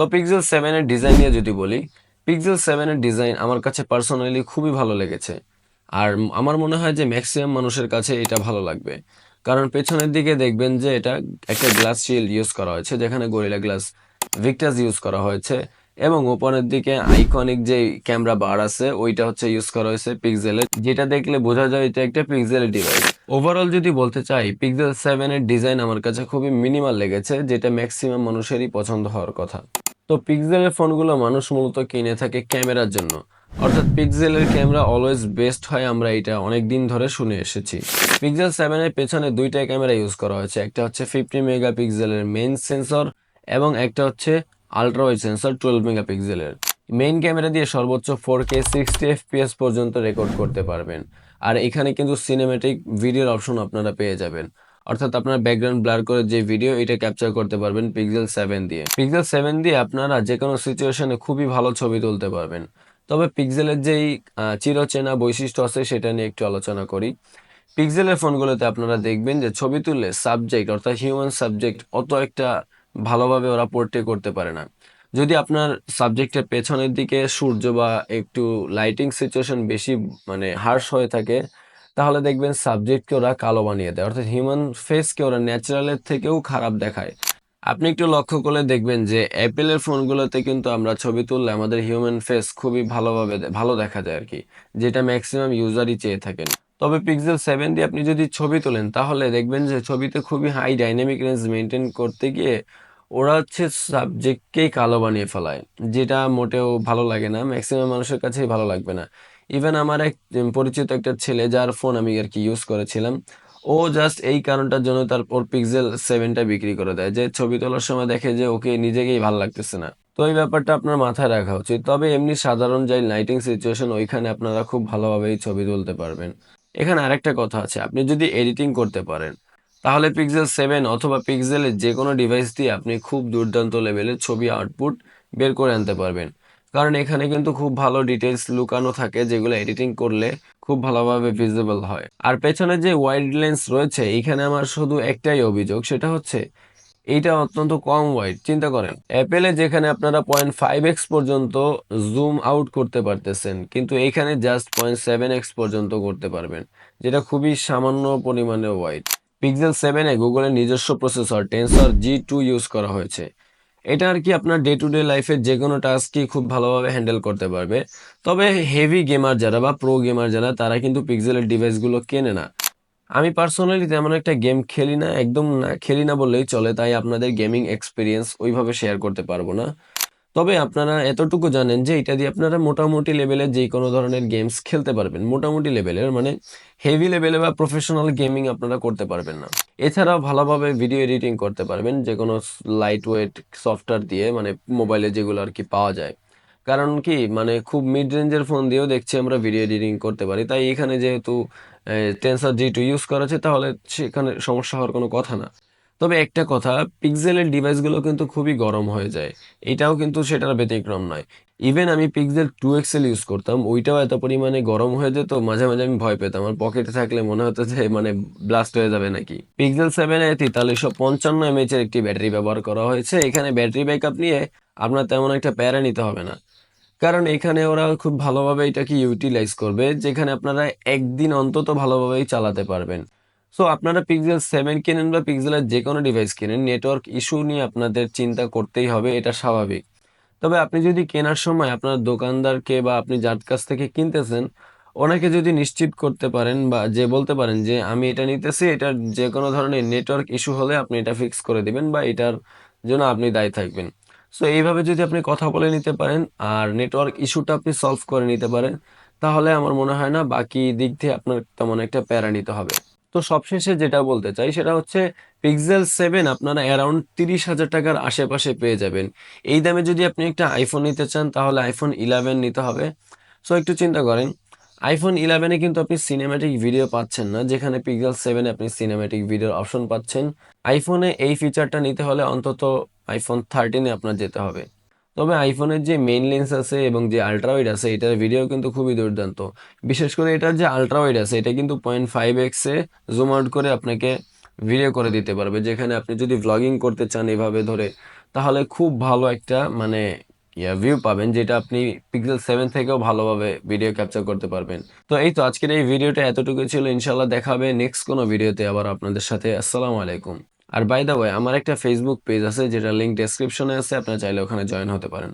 তো পিক্সেল সেভেনের ডিজাইন নিয়ে যদি বলি পিক্সেল সেভেনের ডিজাইন আমার কাছে পার্সোনালি খুবই ভালো লেগেছে। আর আমার মনে হয় যে ম্যাক্সিমাম মানুষের কাছে এটা ভালো লাগবে। কারণ পেছনের দিকে দেখবেন যে এটা একটা গ্লাস শিল্ড ইউজ করা হয়েছে, যেখানে গরিলা গ্লাস ভিক্টাস ইউজ করা হয়েছে। এবং ওপরের দিকে আইকনিক যে ক্যামেরা বার আছে, ওইটা হচ্ছে ইউজ করা হয়েছে পিক্সেলের যেটা দেখলে বোঝা যায় এটা একটা পিক্সেল ডিভাইস ওভারঅল যদি বলতে চাই পিক্সেল সেভেনের ডিজাইন আমার কাছে খুবই মিনিমাল লেগেছে, যেটা ম্যাক্সিমাম মানুষেরই পছন্দ হওয়ার কথা। তো পিক্সেলের ফোনগুলো মানুষ মূলত কিনে থাকে ক্যামেরার জন্য। অর্থাৎ পিক্সেলের ক্যামেরা অলওয়েজ বেস্ট হয় আমরা এটা অনেক দিন ধরে শুনে এসেছি। পিক্সেল সেভেনের পেছনে দুইটা ক্যামেরা ইউজ করা হয়েছে, একটা হচ্ছে ফিফটি মেগা পিক্সেলের মেইন সেন্সর এবং একটা হচ্ছে ultra wide sensor twelve mega পিক্সেলের মেইন ক্যামেরা দিয়ে সর্বোচ্চ ফোর কে সিক্সটি এফপিএস পর্যন্ত রেকর্ড করতে পারবেন। আর এখানে কিন্তু সিনেমেটিক ভিডিওর অপশন আপনারা পেয়ে যাবেন। অর্থাৎ আপনার ব্যাকগ্রাউন্ড ব্লার করে যে ভিডিও এটা ক্যাপচার করতে পারবেন পিক্সেল সেভেন দিয়ে। পিক্সেল সেভেন দিয়ে আপনারা যে কোনো সিচুয়েশনে খুবই ভালো ছবি তুলতে পারবেন। তবে পিক্সেলের যেই চিরচেনা বৈশিষ্ট্য আছে সেটা নিয়ে একটু আলোচনা করি। পিক্সেলের ফোনগুলোতে আপনারা দেখবেন যে ছবি তুললে সাবজেক্ট অর্থাৎ হিউম্যান সাবজেক্ট অত একটা ভালোভাবে ওরা পোর্ট্রে করতে পারে না। যদি আপনার সাবজেক্টের পেছনের দিকে সূর্য বা একটু লাইটিং সিচুয়েশন বেশি মানে হার্শ হয়ে থাকে তাহলে দেখবেন সাবজেক্টকে ওরা কালো বানিয়ে দেয়। অর্থাৎ হিউম্যান ফেসকে ওরা ন্যাচারালের থেকেও খারাপ দেখায়। আপনি একটু লক্ষ্য করলে দেখবেন যে অ্যাপেলের ফোনগুলোতে কিন্তু আমরা ছবি তুললে আমাদের হিউম্যান ফেস খুবই ভালোভাবে ভালো দেখা যায় আর কি যেটা ম্যাক্সিমাম ইউজারই চেয়ে থাকেন। তবে পিক্সেল সেভেন দিয়ে আপনি যদি ছবি তোলেন, তাহলে দেখবেন যে ছবিতে খুবই হাই ডাইনামিক রেঞ্জ মেনটেন করতে গিয়ে ওরা হচ্ছে সাবজেক্টকেই কালো বানিয়ে ফেলায়, যেটা মোটেও ভালো লাগে না ম্যাক্সিমাম মানুষের কাছেই ভালো লাগবে না। ইভেন আমার এক পরিচিত একটা ছেলে যার ফোন আমি আর কি ইউজ করেছিলাম, ও জাস্ট এই কারণটার জন্য তার, ওর পিক্সেল সেভেনটা বিক্রি করে দেয়। যে ছবি তোলার সময় দেখে যে ওকে নিজেকেই ভালো লাগতেছে না। তো এই ব্যাপারটা আপনার মাথায় রাখা উচিত। তবে এমনি সাধারণ যাই লাইটিং সিচুয়েশন ওইখানে আপনারা খুব ভালোভাবেই ছবি তুলতে পারবেন। এখানে আরেকটা কথা আছে। আপনি যদি এডিটিং করতে পারেন, তাহলে পিক্সেল সেভেন অথবা পিক্সেলের যে কোনো ডিভাইস দিয়ে আপনি খুব দুর্দান্ত লেভেলের ছবি আউটপুট বের করে আনতে পারবেন। কারণ এখানে কিন্তু খুব ভালো ডিটেলস লুকানো থাকে যেগুলো এডিটিং করলে খুব ভালোভাবে ভিজিবল হয়। আর পেছনে যে ওয়াইড লেন্স রয়েছে, এখানে আমার শুধু একটাই অভিযোগ, সেটা হচ্ছে এইটা অত্যন্ত কম ওয়াইড চিন্তা করেন। অ্যাপেলে যেখানে আপনারা পয়েন্ট ফাইভ এক্স পর্যন্ত জুম আউট করতে পারতেছেন, কিন্তু এখানে জাস্ট পয়েন্ট সেভেন এক্স পর্যন্ত করতে পারবেন, যেটা খুবই সামান্য পরিমাণে ওয়াইড পিক্সেল সেভেনে গুগলের নিজস্ব processor Tensor G two use করা হয়েছে। এটা আর কি আপনার ডে টু ডে লাইফের যে কোনো টাস্কই খুব ভালোভাবে হ্যান্ডেল করতে পারবে। তবে হেভি গেমার যারা বা প্রো গেমার যারা, তারা কিন্তু পিক্সেলের ডিভাইসগুলো কেনে না। আমি পার্সোনালি তেমন একটা গেম খেলি না, একদম না, খেলি না বললেই চলে, তাই আপনাদের গেমিং এক্সপিরিয়েন্স ওইভাবে শেয়ার করতে পারব না। তবে আপনারা এতটুকু জানেন যে এটা দিয়ে আপনারা মোটামুটি লেভেলের যে কোনো ধরনের গেমস খেলতে পারবেন। মোটামুটি লেভেলের মানে হেভি লেভেলে বা প্রফেশনাল গেমিং আপনারা করতে পারবেন না। এছাড়াও ভালোভাবে ভিডিও এডিটিং করতে পারবেন, যে কোনো লাইট ওয়েট সফটওয়্যার দিয়ে মানে মোবাইলে যেগুলো আর কি পাওয়া যায়। কারণ কি মানে খুব মিড রেঞ্জের ফোন দিয়েও দেখছি আমরা ভিডিও এডিটিং করতে পারি। তাই এখানে যেহেতু টেন্সর জি টু ইউজ করা আছে, তাহলে সেখানে সমস্যা হওয়ার কোনো কথা না। তবে একটা কথা পিক্সেলের ডিভাইসগুলো কিন্তু খুবই গরম হয়ে যায়। এটাও কিন্তু সেটার ব্যতিক্রম নয়। ইভেন আমি পিক্সেল টু এক্সেল ইউজ করতাম, ওইটাও এত পরিমাণে গরম হয়ে যেত, মাঝে মাঝে আমি ভয় পেতাম। আমার পকেটে থাকলে মনে হতো যে মানে ব্লাস্ট হয়ে যাবে নাকি। পিক্সেল সেভেন তেতাল্লিশশো পঞ্চান্ন এমএচ এর একটি ব্যাটারি ব্যবহার করা হয়েছে। এখানে ব্যাটারি ব্যাকআপ নিয়ে আপনার তেমন একটা প্যারা নিতে হবে না। কারণ এখানে ওরা খুব ভালোভাবে এটাকে ইউটিলাইজ করবে, যেখানে আপনারা একদিন অন্তত ভালোভাবেই চালাতে পারবেন। সো আপনারা পিক্সেল সেভেন কেনেন বা পিক্সেলের যে কোনো ডিভাইস কেনেন নেটওয়ার্ক ইস্যু নিয়ে আপনাদের চিন্তা করতেই হবে, এটা স্বাভাবিক। তবে আপনি যদি কেনার সময় আপনার দোকানদারকে বা আপনি যার কাছ থেকে কিনতেছেন ওনাকে যদি নিশ্চিত করতে পারেন বা যে বলতে পারেন যে, আমি এটা নিতেছি, এটার যে কোনো ধরনের নেটওয়ার্ক ইস্যু হলে আপনি এটা ফিক্স করে দিবেন বা এটার জন্য আপনি দায়ী থাকবেন। সো এইভাবে যদি আপনি কথা বলে নিতে পারেন আর নেটওয়ার্ক ইস্যুটা আপনি সলভ করে নিতে পারেন, তাহলে আমার মনে হয় না বাকি দিক দিয়ে আপনার তেমন একটা প্যারা নিতে হবে। তো সবশেষে যেটা বলতে চাই সেটা হচ্ছে পিক্সেল সেভেন আপনারা অ্যারাউন্ড তিরিশ হাজার টাকার আশেপাশে পেয়ে যাবেন। এই দামে যদি আপনি একটা আইফোন নিতে চান, তাহলে আইফোন ইলেভেন নিতে হবে। সো একটু চিন্তা করেন আইফোন ইলেভেনে কিন্তু আপনি সিনেম্যাটিক ভিডিও পাচ্ছেন না, যেখানে পিক্সেল সেভেনে আপনি সিনেম্যাটিক ভিডিওর অপশন পাচ্ছেন। আইফোনে এই ফিচারটা নিতে হলে অন্তত আইফোন থার্টিনে আপনার যেতে হবে। তবে আইফোনের যে মেইন লেন্স আছে এবং যে আলট্রাওয়াইড আছে, এটার ভিডিও কিন্তু খুবই দুর্দান্ত। বিশেষ করে এটার যে আলট্রাওয়াইড আছে, এটা কিন্তু পয়েন্ট ফাইভ এক্সে জুম আউট করে আপনাকে ভিডিও করে দিতে পারবে। যেখানে আপনি যদি ভ্লগিং করতে চান এভাবে ধরে, তাহলে খুব ভালো একটা মানে ইয়া ভিউ পাবেন, যেটা আপনি পিক্সেল সেভেন থেকেও ভালোভাবে ভিডিও ক্যাপচার করতে পারবেন। তো এই তো আজকের এই ভিডিওটা এতটুকু ছিল। ইনশাল্লাহ দেখাবে নেক্সট কোনো ভিডিওতে আবার আপনাদের সাথে। আসসালামু আলাইকুম। আর বাই দ্য ওয়ে আমার একটা ফেসবুক পেজ আছে, যেটা লিঙ্ক ডেসক্রিপশনে আছে, আপনারা চাইলে ওখানে জয়েন হতে পারেন।